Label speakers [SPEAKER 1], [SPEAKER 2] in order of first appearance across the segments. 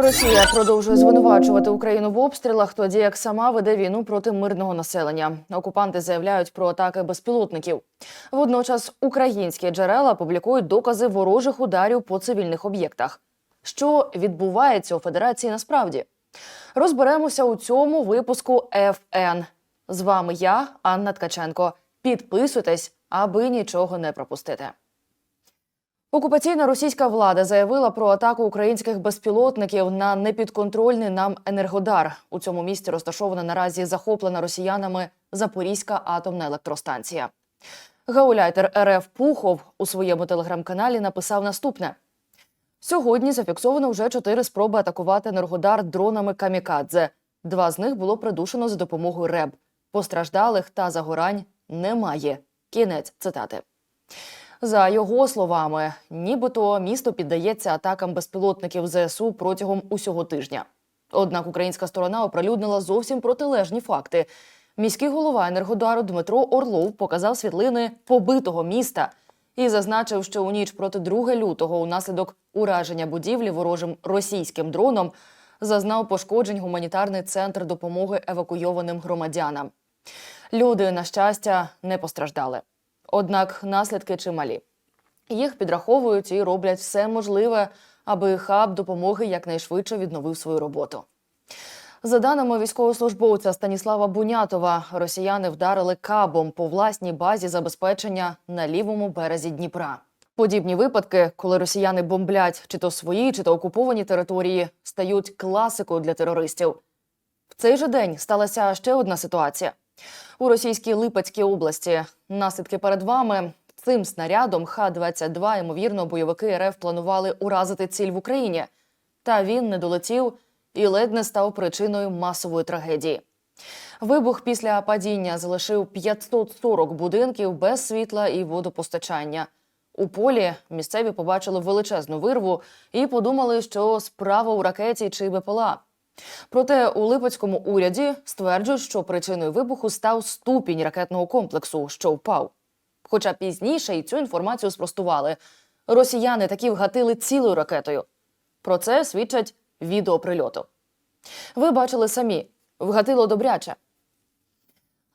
[SPEAKER 1] Росія продовжує звинувачувати Україну в обстрілах, тоді як сама веде війну проти мирного населення. Окупанти заявляють про атаки безпілотників. Водночас українські джерела публікують докази ворожих ударів по цивільних об'єктах. Що відбувається у Федерації насправді? Розберемося у цьому випуску ФН. З вами я, Анна Ткаченко. Підписуйтесь, аби нічого не пропустити. Окупаційна російська влада заявила про атаку українських безпілотників на непідконтрольний нам енергодар. У цьому місті розташована наразі захоплена росіянами Запорізька атомна електростанція. Гауляйтер РФ Пухов у своєму телеграм-каналі написав наступне: сьогодні зафіксовано вже чотири спроби атакувати енергодар дронами камікадзе. Два з них було придушено за допомогою РЕБ. Постраждалих та загорань немає. Кінець цитати. За його словами, нібито місто піддається атакам безпілотників ЗСУ протягом усього тижня. Однак українська сторона оприлюднила зовсім протилежні факти. Міський голова енергодару Дмитро Орлов показав світлини побитого міста і зазначив, що у ніч проти 2 лютого, унаслідок ураження будівлі ворожим російським дроном, зазнав пошкоджень гуманітарний центр допомоги евакуйованим громадянам. Люди, на щастя, не постраждали. Однак наслідки чималі. Їх підраховують і роблять все можливе, аби хаб допомоги якнайшвидше відновив свою роботу. За даними військовослужбовця Станіслава Бунятова, росіяни вдарили кабом по власній базі забезпечення на лівому березі Дніпра. Подібні випадки, коли росіяни бомблять чи то свої, чи то окуповані території, стають класикою для терористів. В цей же день сталася ще одна ситуація. У російській Липецькій області наслідки перед вами цим снарядом Х-22, ймовірно, бойовики РФ планували уразити ціль в Україні. Та він не долетів і ледь не став причиною масової трагедії. Вибух після падіння залишив 540 будинків без світла і водопостачання. У полі місцеві побачили величезну вирву і подумали, що справа у ракеті чи БПЛА. Проте у Липецькому уряді стверджують, що причиною вибуху став ступінь ракетного комплексу, що впав. Хоча пізніше і цю інформацію спростували. Росіяни таки вгатили цілою ракетою. Про це свідчать відео прильоту. Ви бачили самі, вгатило добряче.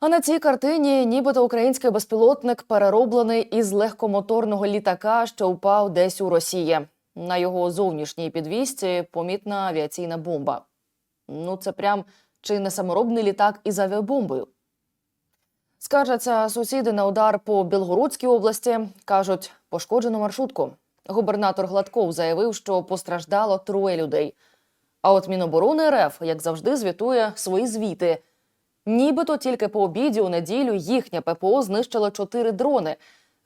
[SPEAKER 1] А на цій картині нібито український безпілотник перероблений із легкомоторного літака, що впав десь у Росії. На його зовнішній підвісці помітна авіаційна бомба. Ну, це прям чи не саморобний літак із авіабомбою. Скаржаться сусіди на удар по Білгородській області. кажуть, пошкоджено маршрутку. Губернатор Гладков заявив, що постраждало троє людей. А от Міноборони РФ, як завжди, звітує свої звіти. Нібито тільки по обіді у неділю їхнє ППО знищило чотири дрони: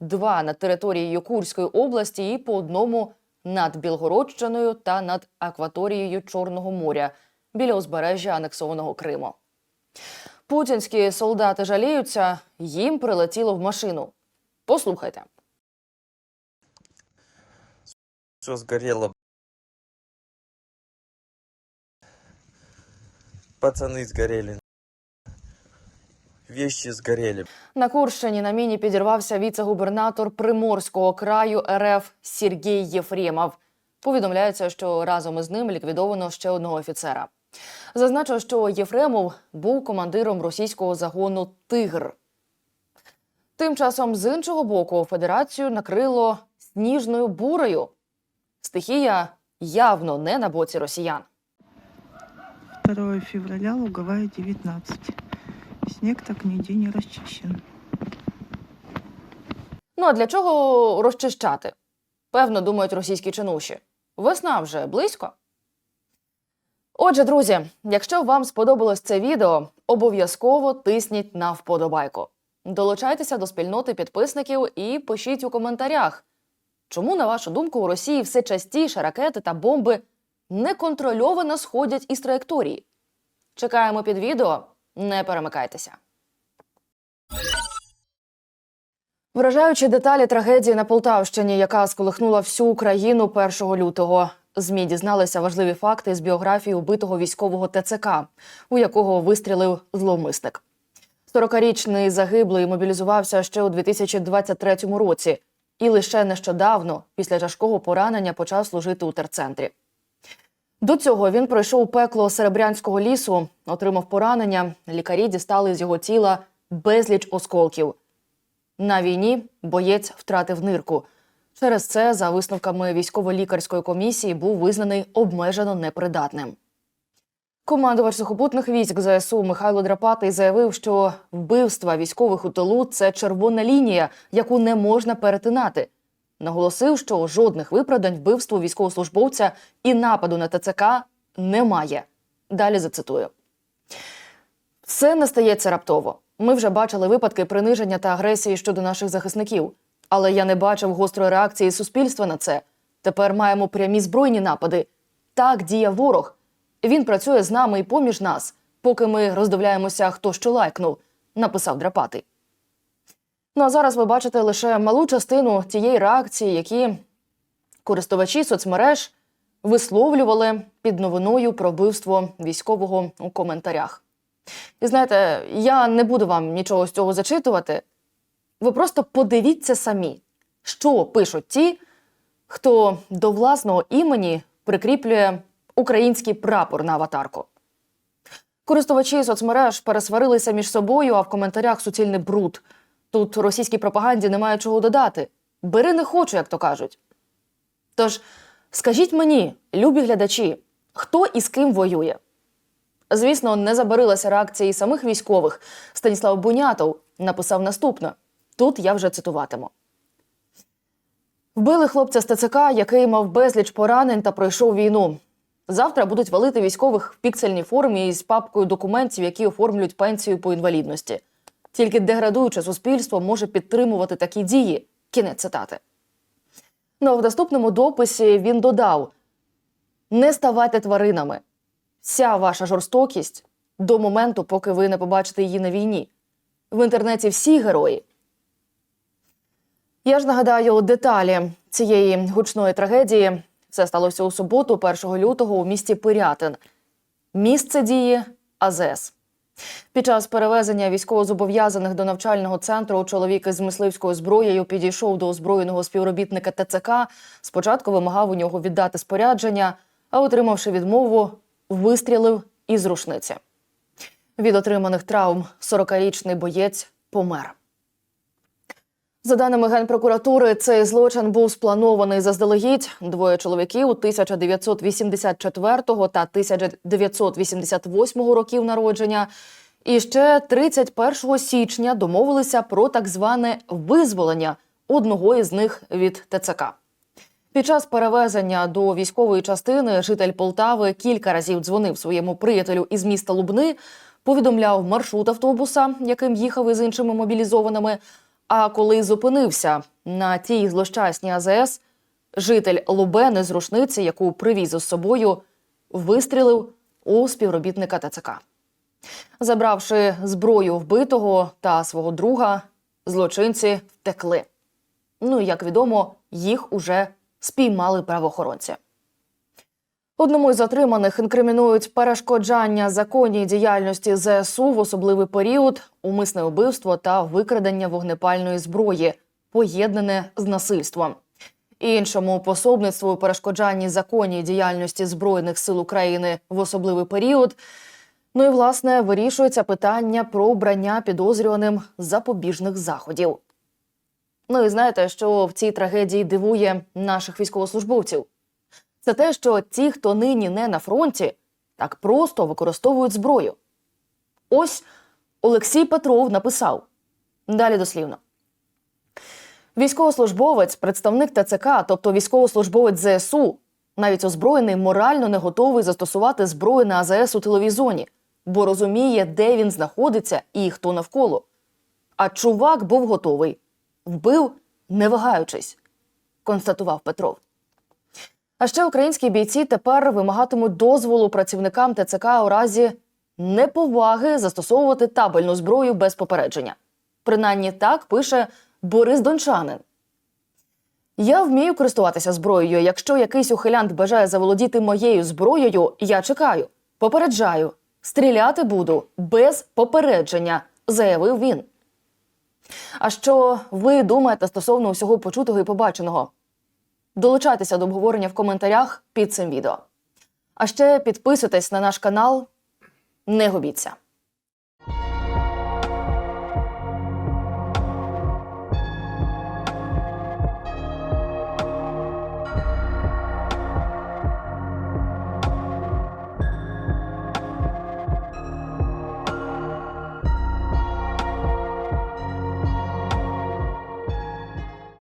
[SPEAKER 1] два над територією Курської області і по одному над Білгородщиною та над акваторією Чорного моря біля узбережжя анексованого Криму. Путінські солдати жаліються, їм прилетіло в машину. Послухайте.
[SPEAKER 2] Все сгорело. Пацаны сгорели. Вещи сгорели.
[SPEAKER 1] На Курщині на міні підірвався віце-губернатор Приморського краю РФ Сергій Єфремов. Повідомляється, що разом із ним ліквідовано ще одного офіцера. Зазначу, що Єфремов був командиром російського загону Тигр. Тим часом, з іншого боку, федерацію накрило сніжною бурею. Стихія явно не на боці росіян.
[SPEAKER 3] 2 февраля, Луговая, 19. Снег так нигде не расчищен.
[SPEAKER 1] Ну а для чого розчищати? Певно, думають російські чинуші. Весна вже близько. Отже, друзі, якщо вам сподобалось це відео, обов'язково тисніть на вподобайку. Долучайтеся до спільноти підписників і пишіть у коментарях, чому, на вашу думку, у Росії все частіше ракети та бомби неконтрольовано сходять із траєкторії. Чекаємо під відео, не перемикайтеся. Вражаючі деталі трагедії на Полтавщині, яка сколихнула всю Україну 1 лютого. ЗМІ дізналися важливі факти з біографії убитого військового ТЦК, у якого вистрілив зловмисник. 40-річний загиблий мобілізувався ще у 2023 році і лише нещодавно, після тяжкого поранення, почав служити у терцентрі. До цього він пройшов пекло Серебрянського лісу, отримав поранення. Лікарі дістали з його тіла безліч осколків. На війні боєць втратив нирку. Через це, за висновками військово-лікарської комісії, був визнаний обмежено непридатним. Командувач сухопутних військ ЗСУ Михайло Драпатий заявив, що вбивства військових у тилу це червона лінія, яку не можна перетинати. Наголосив, що жодних виправдань вбивству військовослужбовця і нападу на ТЦК немає. Далі зацитую. Все не стається раптово. Ми вже бачили випадки приниження та агресії щодо наших захисників. Але я не бачив гострої реакції суспільства на це. Тепер маємо прямі збройні напади. Так діє ворог. Він працює з нами і поміж нас, поки ми роздивляємося, хто що лайкнув, написав Драпатий. Ну а зараз ви бачите лише малу частину тієї реакції, які користувачі соцмереж висловлювали під новиною про вбивство військового у коментарях. І знаєте, я не буду вам нічого з цього зачитувати. Ви просто подивіться самі, що пишуть ті, хто до власного імені прикріплює український прапор на аватарку. Користувачі соцмереж пересварилися між собою, а в коментарях суцільний бруд. Тут російській пропаганді немає чого додати. Бери не хочу, як то кажуть. Тож, скажіть мені, любі глядачі, хто і з ким воює? Звісно, не забарилася реакція і самих військових. Станіслав Бунятов написав наступне. Тут я вже цитуватиму. Вбили хлопця з ТЦК, який мав безліч поранень та пройшов війну. Завтра будуть валити військових в піксельній формі із папкою документів, які оформлюють пенсію по інвалідності. Тільки деградуюче суспільство може підтримувати такі дії. Кінець цитати. Ну а в наступному дописі він додав: не ставайте тваринами. Вся ваша жорстокість до моменту, поки ви не побачите її на війні. В інтернеті всі герої. Я ж нагадаю деталі цієї гучної трагедії. Це сталося у суботу, 1 лютого, у місті Пирятин. Місце дії АЗС. Під час перевезення військовозобов'язаних до навчального центру чоловік із мисливською зброєю підійшов до озброєного співробітника ТЦК. Спочатку вимагав у нього віддати спорядження, а отримавши відмову, вистрілив із рушниці. Від отриманих травм 40-річний боєць помер. За даними Генпрокуратури, цей злочин був спланований заздалегідь. Двоє чоловіків 1984 та 1988 років народження. І ще 31 січня домовилися про так зване визволення одного із них від ТЦК. Під час перевезення до військової частини житель Полтави кілька разів дзвонив своєму приятелю із міста Лубни, повідомляв маршрут автобуса, яким їхав із іншими мобілізованими. А коли зупинився на тій злощасній АЗС, житель Лубени з рушниці, яку привіз із собою, вистрілив у співробітника ТЦК. Забравши зброю вбитого та свого друга, злочинці втекли. Ну і як відомо, їх уже спіймали правоохоронці. Одному із затриманих інкримінують перешкоджання законній діяльності ЗСУ в особливий період, умисне вбивство та викрадення вогнепальної зброї, поєднане з насильством. Іншому пособництву у перешкоджанні законній діяльності Збройних сил України в особливий період. Ну і власне вирішується питання про обрання підозрюваним запобіжних заходів. Ну і знаєте, що в цій трагедії дивує наших військовослужбовців? Це те, що ті, хто нині не на фронті, так просто використовують зброю. Ось Олексій Петров написав далі дослівно. Військовослужбовець, представник ТЦК, тобто військовослужбовець ЗСУ, навіть озброєний, морально не готовий застосувати зброю на АЗС у тиловій зоні, бо розуміє, де він знаходиться і хто навколо. А чувак був готовий, вбив, не вагаючись, констатував Петров. А ще українські бійці тепер вимагатимуть дозволу працівникам ТЦК у разі неповаги застосовувати табельну зброю без попередження. Принаймні так пише Борис Дончанин. Я вмію користуватися зброєю. Якщо якийсь ухилянт бажає заволодіти моєю зброєю, я чекаю, попереджаю, стріляти буду без попередження, заявив він. А що ви думаєте стосовно усього почутого і побаченого? Долучайтеся до обговорення в коментарях під цим відео. А ще підписуйтесь на наш канал. Не губіться.